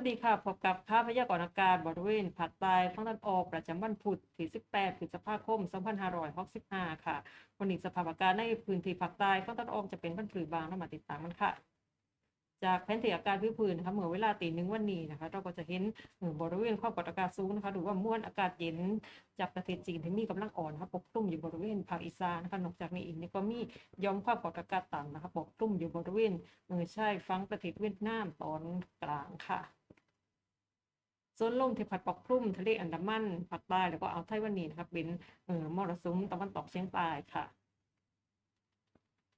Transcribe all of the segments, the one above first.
วัสดีค่ะ พบกับค่าพยากรณ์อากาศบริเวณภาคใต้ฝั่งตะวันออกประจำวันพุธที่ 18พฤษภาคม 2565 ค่ะ วันนี้สภาพอากาศในพื้นที่ภาคใต้ฝั่งตะวันออกจะเป็นพันผือบางเรามาติดตามกันค่ะ จากแผนที่อากาศพื้นพื้นนะคะเมื่อเวลาตีหนึ่งวันนี้นะคะ เราก็จะเห็นเอ่อบริเวณความกดอากาศสูงนะคะหรือว่าม้วลอากาศเย็นจากประเทศจีนที่มีกำลังอ่อนนะคะปกคลุมอยู่บริเวณภาคอีสานนะคะนอกจากนี้อีกนี่ก็มีย่อมความกดอากาศต่ำนะคะปกคลุมอยู่บริเวณเออใช่ฝั่งประเทศเวียดนามตอนกลางค่ะ ส่วนลมที่พัดปกคลุมทะเลอันดามันภาคใต้แล้วก็อ่าวไต้วันนี้นะครับเป็นเอ่อมรสุมตะวันตกเฉียงใต้ค่ะ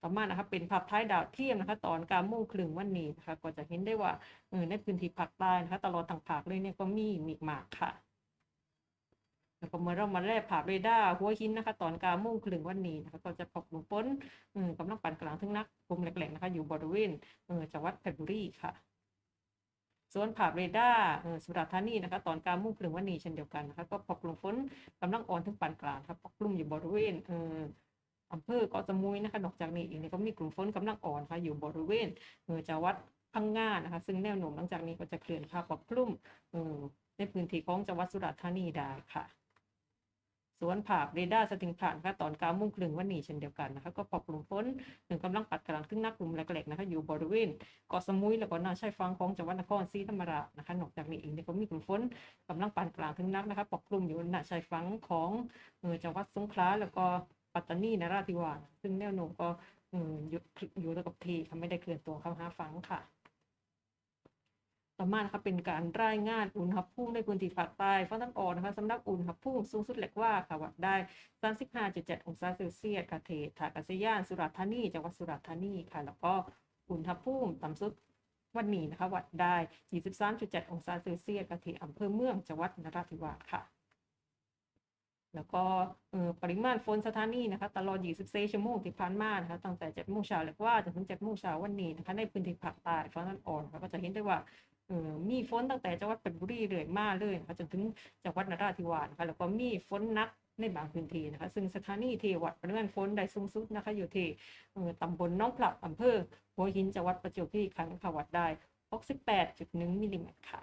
ต่อมานะคะเป็นภาพท้ายดาวเทียมนะคะ ตอนกลางโมงครึ่งวันนี้นะคะก็จะเห็นได้ว่าเออในพื้นที่ภาคใต้นะคะ ตลอดทางภาคเลยเนี่ยก็มีมฆหมากค่ะแล้วก็เมื่อเรามาแลกภาเรดาร์หัวหินนะคะ ตอนกลางโมงครึ่งวันนี้นะคะก็จะพบกลุ่มฝนกำลังปานกลางถึงนักกลุ่มแหลกๆนะคะ อยู่บริเวณเออจังหวัดเพชรบุรีค่ะ ส่วนผาเรดาร์สุราษฎร์ธานีนะคะ ตอนกลางมุ่งครึ่งวันนี้เช่นเดียวกันนะคะก็พบกลุ่มฝนกำลังอ่อนถึงปานกลางครับปกลุ่มอยู่บริเวณเอออำเภอเกาะสมุยนะคะนอกจากนี้อีกเนี่ยก็มีกลุ่มฝนกำลังอ่อนค่ะอยู่บริเวณเออจังหวัดพังงานะคะ ซึ่งแนวโน้มหลังจากนี้ก็จะเคลื่อนเข้าปกคลุมเอ่อในพื้นที่ของจังหวัดสุราษฎร์ธานีได้ค่ะ สวนภาพเรดาร์สถิงผ่านค่ะตอนกลางมุ่งครึ่งวันนี้เช่นเดียวกันนะคะก็พบกลุ่มฝนถึงกำลังปัดกลางถึงนักกลุ่มเล็กๆนะคะอยู่บริเวณเกาะสมุยแล้วก็น่าใช้ฟังของจังหวัดนครศรีธรรมราชนะคะนอกจากนี้เองเนี่ยก็มีกลุ่มฝนกำลังปานกลางถึงนักนะคะปกคลุมอยู่ณชายฝั่งของเออจังหวัดสงขลาแล้วก็ปัตตานีนราธิวาสซึ่งแนวโน้มก็อยู่อยู่ระกับทีค่ะไม่ได้เคลื่อนตัวเข้าหาฝั่งค่ะ ต่อมานะคะเป็นการรายงานอุณหภูมิในพื้นที่ภาคใต้ฝั่งตะวันออกนะคะสำหรับอุณหภูมิสูงสุดเล็กว่าค่ะวัดได้ 35.7 องศาเซลเซียสค่ะเทท่ากาศยานสุราษฎร์ธานีจังหวัดสุราษฎร์ธานีค่ะ แล้วก็อุณหภูมิต่ำสุดวันนี้นะคะวัดได้ 23.7 องศาเซลเซียสค่ะที่อำเภอเมืองจังหวัดนราธิวาสค่ะแล้วก็ปริมาณฝนสถานีนะคะตลอด 24 ชั่วโมงที่ผ่านมานะคะตั้งแต่7โมงเช้าเรียกว่าจนถึง7โมงเช้าวันนี้นะคะในพื้นที่ภาคใต้ฝั่งตะวันออกก็จะเห็นได้ว่า เออมีฝนตั้งแต่จังหวัดเพชรบุรีเรื่อยมาเลยนะคะจนถึงจังหวัดนราธิวาสนะคะแล้วก็มีฝนนักในบางพื้นที่นะคะ ซึ่งสถานีเทวัดปริมาณฝนได้สูงสุดนะคะ อยู่ที่เออตำบลน้องพลับอำเภอหัวหินจังหวัดประจวบคีรีขันธ์ค่ะวัดได้ 68.1มิลลิเมตรค่ะ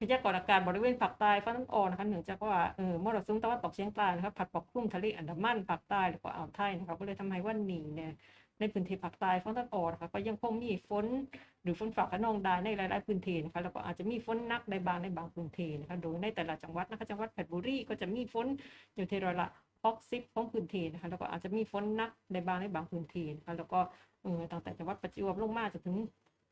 พยากรณ์อากาศบริเวณภาคใต้ฝั่งตะวันออกนะคะเนื่องจากว่าเออมรสุมตะวันตกเฉียงใต้นะคะพัดปกคลุมทะเลอันดามันภาคใต้แล้วก็อ่าวไทยนะคะก็เลยทำให้วันนี้เนี่ย ในพื้นที่ภาคใต้ฝั่งตะวันออกนะคะก็ยังคงมีฝนหรือฝนฟ้าขนองได้ในหลาย ๆ พื้นที่นะคะแล้วก็อาจจะมีฝนนักในบางในบางพื้นที่นะคะโดยในแต่ละจังหวัดนะคะจังหวัดเพชรบุรีก็จะมีฝนอยู่ที่ร้อยละ60ของพื้นที่นะคะแล้วก็อาจจะมีฝนนักในบางในบางพื้นที่นะคะแล้วก็เออตั้งแต่จังหวัดประจวบลงมาจนถึง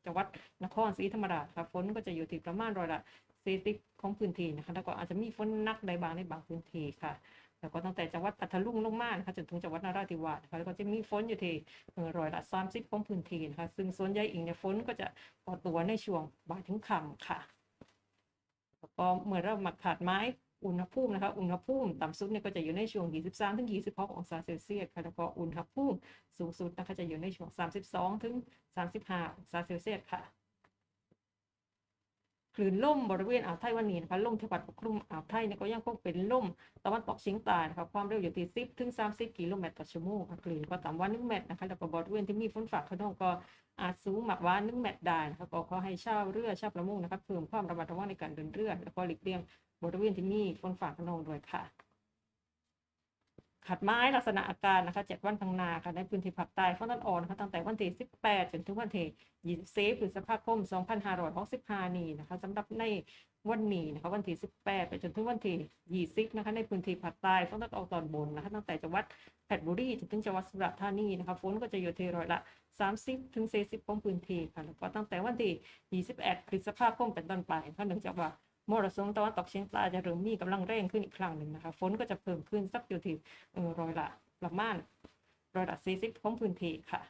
จังหวัดนครศรีธรรมราชค่ะฝนก็จะอยู่ที่ประมาณร้อยละ สี่สิบของพื้นที่นะคะแล้วก็อาจจะมีฝนนักในบางในบางพื้นที่ค่ะ แล้วก็ตั้งแต่จังหวัดพัทลุงลงมานะคะจนถึงจังหวัดนราธิวาสนะคะแล้วก็จะมีฝนอยู่ที่ร้อยละสามสิบของพื้นที่นะคะซึ่งส่วนใหญ่เองเนี่ยฝนก็จะก่อตัวในช่วงบ่ายถึงค่ำค่ะแล้วก็เมื่อเรามาขาดไม้อุณหภูมินะคะ อุณหภูมิต่ำสุดเนี่ยก็จะอยู่ในช่วง 23 ถึง 26 องศาเซลเซียสค่ะ แล้วก็อุณหภูมิสูงสุดนะคะจะอยู่ในช่วง 32 ถึง 35 องศาเซลเซียสค่ะ คลื่นลมบริเวณอ่าวไทยวันนี้นะคะลมที่พัดปกคลุมอ่าวไทยเนี่ยก็ยังคงเป็นลมตะวันตกเฉียงใต้นะคะความเร็วอยู่ที่ 10 ถึง 30 กิโลเมตรต่อชั่วโมงค่ะคลื่นก็ต่ำกว่า1เมตรนะคะแล้วก็บริเวณที่มีฝนฟ้าขนองก็อาจสูงมากกว่า1เมตรได้นะคะก็ขอให้ชาวเรือชาวประมงนะคะเพิ่มความระมัดระวังในการเดินเรือ แล้วก็หลีกเลี่ยงบริเวณที่มีฝนฟ้าขนองด้วยค่ะ ขัดไม้ลักษณะอาการนะคะเจ็ดวันข้างหน้าค่ะในพื้นที่ภาคใต้ฝั่งตะวันอ่อกนะคะตั้งแต่วันที่ 18 จนถึงวันที่24พฤษภาคม 2565 นี้นะคะสำหรับในวันนี้นะคะวันที่ 18 ไปจนถึงวันที่20นะคะในพื้นที่ภาคใต้ฝั่งตะวันออกตอนบนนะคะตั้งแต่จังหวัดเพชรบุรีจนถึงจังหวัดสุราษฎร์ธานีนะคะฝนก็จะอยู่ที่ร้อยละ 30 ถึง 40 ของพื้นที่ค่ะแล้วก็ตั้งแต่วันที่ 21 พฤษภาคมเป็นต้นไปค่ะเนื่องจากว่า มรสุมตะวันตกเฉียงใต้จะเริ่มมีกำลังแรงขึ้นอีกครั้งหนึ่งนะคะ ฝนก็จะเพิ่มขึ้นสักอยู่ที่เออร้อยละประมาณร้อยละสี่สิบของพื้นที่ค่ะ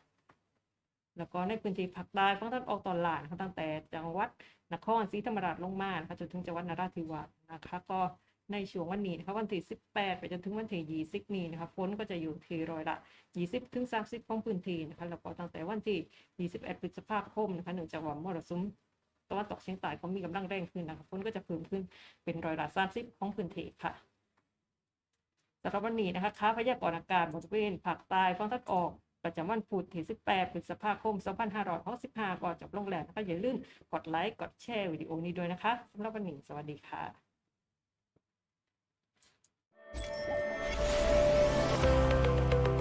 แล้วก็ในพื้นที่ภาคใต้ฝั่งตะวันออกตอนล่างนะคะตั้งแต่จังหวัดนครศรีธรรมราชลงมานะคะจนถึงจังหวัดนราธิวาสนะคะ ก็ในช่วงวันนี้นะคะวันที่ 18 ไปจนถึงวันที่20 นี้นะคะฝนก็จะอยู่ที่ร้อยละ 20 ถึง 30 ของพื้นที่นะคะแล้วก็ตั้งแต่วันที่ 21 พฤษภาคมนะคะเนื่องจากว่ามรสุมะวันตกเฉียงใต้เขามีกำลังแรงขึ้นนะคะฝนก็จะเพิ่มขึ้นเป็นร้อยละสามสิบของพื้นที่ค่ะสำหรับวันนี้นะคะค้าพยากรณ์อากาศบริเวณภาคใต้ฝั่งตะวันออกประจำวันพุธที่18พฤษภาคม 2565ก่อนจบลงแล้วนะคะอย่าลืมกดไลค์ กดแชร์วิดีโอนี้ด้วยนะคะสำหรับวันนี้สวัสดีค่ะ